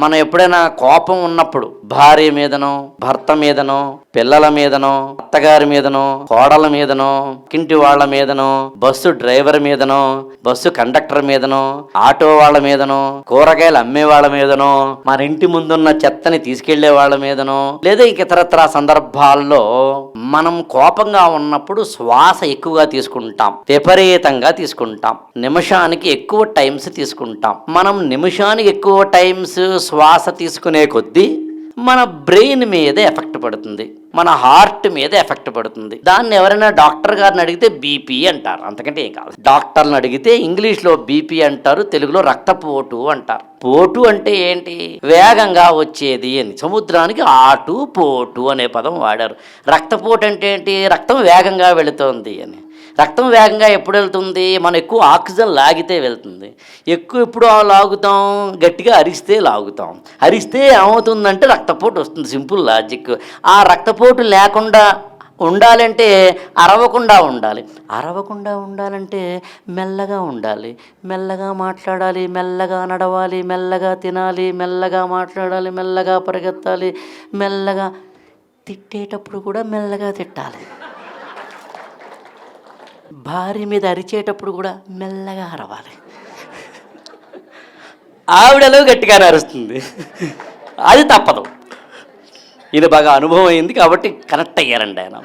మనం ఎప్పుడైనా కోపం ఉన్నప్పుడు భార్య మీదనో భర్త మీదనో పిల్లల మీదనో అత్తగారి మీదనో కోడల మీదనో కింటి వాళ్ళ మీదనో బస్సు డ్రైవర్ మీదనో బస్సు కండక్టర్ మీదనో ఆటో వాళ్ళ మీదనో కూరగాయలు అమ్మే వాళ్ళ మీదనో మన ఇంటి ముందున్న చెత్తని తీసుకెళ్ళే వాళ్ళ మీదనో లేదా ఇంక ఇతరత్ర సందర్భాల్లో మనం కోపంగా ఉన్నప్పుడు శ్వాస ఎక్కువగా తీసుకుంటాం విపరీతంగా తీసుకుంటాం నిమిషానికి ఎక్కువ టైమ్స్ తీసుకుంటాం. మనం నిమిషానికి ఎక్కువ టైమ్స్ శ్వాస తీసుకునే కొద్దీ మన బ్రెయిన్ మీద ఎఫెక్ట్ పడుతుంది. మన హార్ట్ మీద ఎఫెక్ట్ పడుతుంది. దాన్ని ఎవరైనా డాక్టర్ గారిని అడిగితే బీపీ అంటారు. అంతకంటే ఏం కాదు. డాక్టర్ని అడిగితే ఇంగ్లీష్లో బీపీ అంటారు తెలుగులో రక్తపోటు అంటారు. పోటు అంటే ఏంటి? వేగంగా వచ్చేది అని. సముద్రానికి ఆటు పోటు అనే పదం వాడారు. రక్తపోటు అంటే ఏంటి? రక్తం వేగంగా వెళుతోంది అని. రక్తం వేగంగా ఎప్పుడు వెళ్తుంది? మనం ఎక్కువ ఆక్సిజన్ లాగితే వెళ్తుంది. ఎక్కువ ఎప్పుడు లాగుతాం? గట్టిగా అరిస్తే లాగుతాం. అరిస్తే ఏమవుతుందంటే రక్తపోటు వస్తుంది. Simple logic. ఆ రక్తపోటు లేకుండా ఉండాలంటే అరవకుండా ఉండాలి. అరవకుండా ఉండాలంటే మెల్లగా ఉండాలి. మెల్లగా మాట్లాడాలి. మెల్లగా నడవాలి. మెల్లగా తినాలి. మెల్లగా మాట్లాడాలి. మెల్లగా పరిగెత్తాలి. మెల్లగా తిట్టేటప్పుడు కూడా మెల్లగా తిట్టాలి. భార్య మీద అరిచేటప్పుడు కూడా మెల్లగా అరవాలి. ఆవిడలో గట్టిగానే అరుస్తుంది. అది తప్పదు. ఇది బాగా అనుభవం అయింది కాబట్టి కనెక్ట్ అయ్యారండి ఆయన.